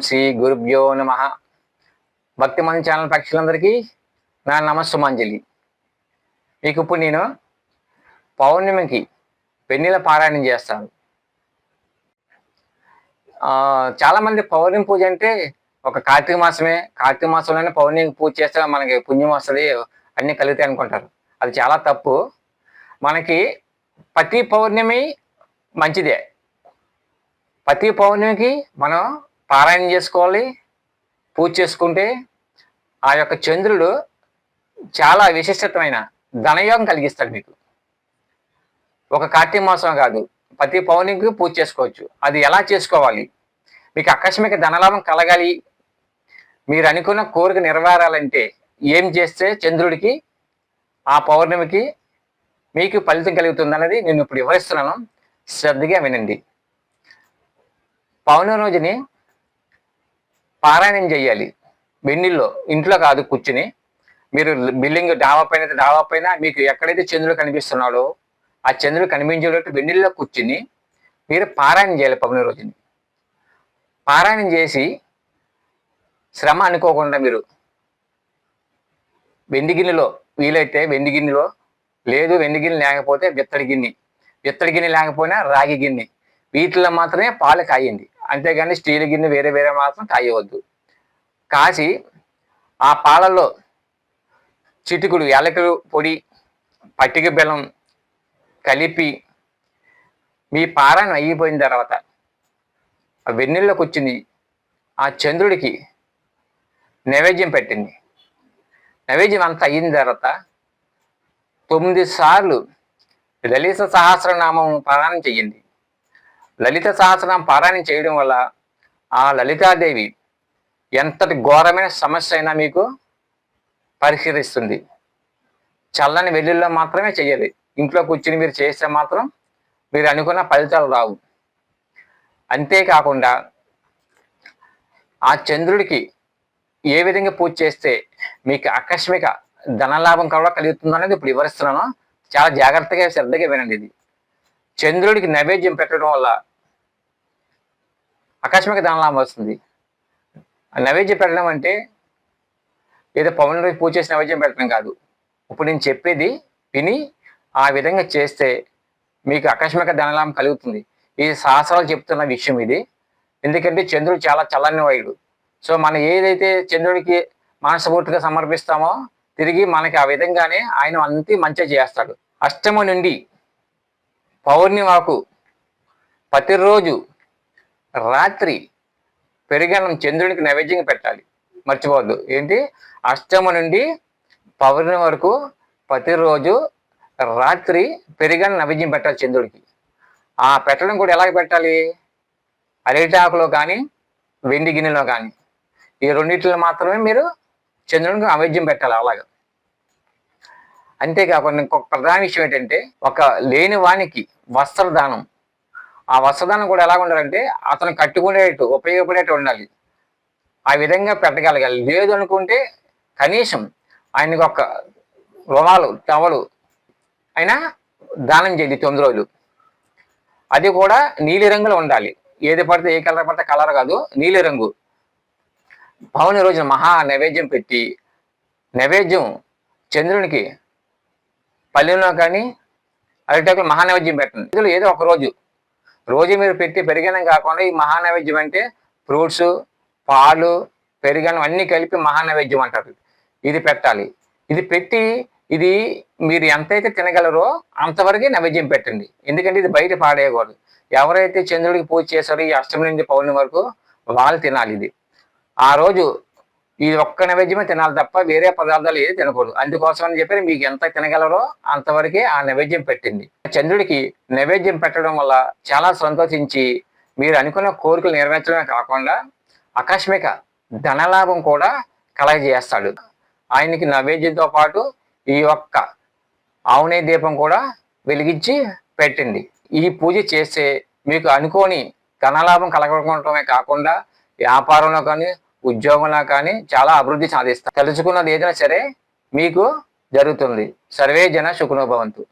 శ్రీ గురుభ్యో నమ. భక్తి మన ఛానల్ పక్షులందరికీ నా నమస్సుమాంజలి. మీకు ఇప్పుడు నేను పౌర్ణమికి వెన్నెల పారాయణం చేస్తాను. ఆ, చాలామంది పౌర్ణమి పూజ అంటే ఒక కార్తీక మాసమే. కార్తీక మాసంలోనే పౌర్ణమికి పూజ చేస్తే మనకి పుణ్యం వస్తుంది అన్నీ కలుగుతాయి అనుకుంటారు. అది చాలా తప్పు. మనకి ప్రతి పౌర్ణమి మంచిదే. ప్రతి పౌర్ణమికి మనం పారాయణం చేసుకోవాలి పూజ చేసుకుంటే ఆ యొక్క చంద్రుడు చాలా విశిష్టమైన ధనయోగం కలిగిస్తాడు మీకు. ఒక కార్తీక మాసం కాదు ప్రతి పౌర్ణమికి పూజ చేసుకోవచ్చు. అది ఎలా చేసుకోవాలి? మీకు ఆకస్మిక ధనలాభం కలగాలి. మీరు అనుకున్న కోరిక నెరవేరాలంటే ఏం చేస్తే చంద్రుడికి ఆ పౌర్ణమికి మీకు ఫలితం కలుగుతుంది అన్నది నేను ఇప్పుడు వివరిస్తున్నాను. శ్రద్ధగా వినండి. పౌర్ణమి రోజుని పారాయణం చేయాలి వెన్నీల్లో ఇంట్లో కాదు కూర్చుని. మీరు బిల్డింగ్ డాబా పైన అయితే డాబా పైన మీకు ఎక్కడైతే చంద్రుడు కనిపిస్తున్నాడో ఆ చంద్రుడు కనిపించేటట్టు వెన్నీల్లో కూర్చుని మీరు పారాయణం చేయాలి పౌర్ణమి రోజుని. పారాయణం చేసి శ్రమ అనుకోకుండా మీరు వెండి గిన్నెలో వీలైతే వెండి గిన్నెలో లేదు వెండి గిన్నె లేకపోతే విత్తడి గిన్నె. విత్తడి గిన్నె లేకపోయినా రాగి గిన్నె. వీటిలో మాత్రమే పాలు కాయండి. అంతేగాని స్టీల్ గిన్నె వేరే వేరే మాత్రం కాయవద్దు కాసి ఆ పాలల్లో చిటికుడు ఎలకలు పొడి పట్టిక బెల్లం కలిపి మీ పారాయణం అయిపోయిన తర్వాత ఆ వెన్నెల్లోకి వచ్చింది ఆ చంద్రుడికి నైవేద్యం పెట్టింది. నైవేద్యం అంతా అయిన తర్వాత తొమ్మిది సార్లు లలిత సహస్రనామం పారాయణం చెయ్యింది లలిత సహస్రం పారాయణం చేయడం వల్ల ఆ లలితాదేవి ఎంతటి ఘోరమైన సమస్య అయినా మీకు పరిష్కరిస్తుంది చల్లని వెల్లుల్లో మాత్రమే చేయాలి ఇంట్లో కూర్చుని మీరు చేస్తే మాత్రం మీరు అనుకున్న ఫలితాలు రావు. అంతేకాకుండా ఆ చంద్రుడికి ఏ విధంగా పూజ చేస్తే మీకు ఆకస్మిక ధనలాభం కూడా కలుగుతుంది అనేది ఇప్పుడు వివరిస్తున్నాను. చాలా జాగ్రత్తగా శ్రద్ధగా వినండి ఇది. చంద్రుడికి నైవేద్యం పెట్టడం వల్ల ఆకస్మిక ధనలాభం వస్తుంది. నైవేద్యం పెట్టడం అంటే ఏదో పవన్ రోజు పూజ చేసి నైవేద్యం పెట్టడం కాదు. ఇప్పుడు నేను చెప్పేది విని ఆ విధంగా చేస్తే మీకు ఆకస్మిక ధనలాభం కలుగుతుంది. ఇది శాస్త్రాలు చెప్తున్న విషయం ఇది. ఎందుకంటే చంద్రుడు చాలా చల్లని వాయుడు. సో మనం ఏదైతే చంద్రుడికి మనస్ఫూర్తిగా సమర్పిస్తామో తిరిగి మనకి ఆ విధంగానే ఆయన అంతే మంచిగా చేస్తాడు. అష్టమ నుండి పౌర్ణమి ప్రతిరోజు రాత్రి పెరిగన్నం చంద్రునికి నైవేద్యంగా పెట్టాలి. మర్చిపోవద్దు. ఏంటి? అష్టమి నుండి పౌర్ణమి వరకు ప్రతిరోజు రాత్రి పెరిగన్న నైవేద్యం పెట్టాలి చంద్రుడికి. ఆ పెట్టడం కూడా ఎలాగ పెట్టాలి? అరిటాకులో కానీ వెండి గిన్నెలో కానీ. ఈ రెండింటిలో మాత్రమే మీరు చంద్రునికి నైవేద్యం పెట్టాలి అలాగా. అంతేకాకుండా ఇంకొక ప్రధాన విషయం ఏంటంటే ఒక లేని వానికి వస్త్రదానం ఆ వస్త్రదానం కూడా ఎలా ఉండాలంటే అతను కట్టుకునేట్టు ఉపయోగపడేట్టు ఉండాలి. ఆ విధంగా పెట్టగలగాలి. లేదు అనుకుంటే కనీసం ఆయనకు ఒక రుణాలు టవలు అయినా దానం చేయండి తొమ్మిది రోజులు. అది కూడా నీలి రంగులో ఉండాలి. ఏది పడితే ఏ కలర్ పడితే కలర్ కాదు నీలి రంగు. పౌర్ణమి రోజున మహా నైవేద్యం పెట్టి నైవేద్యం చంద్రునికి పల్లెల్లో కానీ అరిటాకులు మహా నైవేద్యం పెట్టండి. ఇందులో ఏదో ఒక రోజు రోజు మీరు పెట్టి పెరిగనం కాకుండా ఈ మహానైవేద్యం అంటే ఫ్రూట్స్ పాలు పెరిగనం అన్నీ కలిపి మహానైవేద్యం అంటారు. ఇది పెట్టాలి. ఇది పెట్టి ఇది మీరు ఎంతైతే తినగలరో అంతవరకే నైవేద్యం పెట్టండి. ఎందుకంటే ఇది బయట పాడేయకూడదు. ఎవరైతే చంద్రుడికి పూజ చేశారో ఈ అష్టమి నుండి పౌర్ణమి వరకు వాళ్ళు తినాలి ఇది. ఆ రోజు ఇది ఒక్క నైవేద్యమే తినాలి తప్ప వేరే పదార్థాలు ఏది తినకూడదు. అందుకోసం అని చెప్పి మీకు ఎంత తినగలరో అంతవరకే ఆ నైవేద్యం పెట్టింది. చంద్రుడికి నైవేద్యం పెట్టడం వల్ల చాలా సంతోషించి మీరు అనుకున్న కోరికలు నెరవేర్చడమే కాకుండా ఆకస్మిక ధనలాభం కూడా కలగజేస్తాడు. ఆయనకి నైవేద్యంతో పాటు ఈ యొక్క ఆవునే దీపం కూడా వెలిగించి పెట్టింది. ఈ పూజ చేస్తే మీకు అనుకోని ధనలాభం కలగకుండటమే కాకుండా వ్యాపారంలో కానీ ఉద్యోగంలో కానీ చాలా అభివృద్ధి సాధిస్తారు తెలుసుకున్నది ఏదైనా సరే మీకు జరుగుతుంది. సర్వే జన సుఖనోభవంతు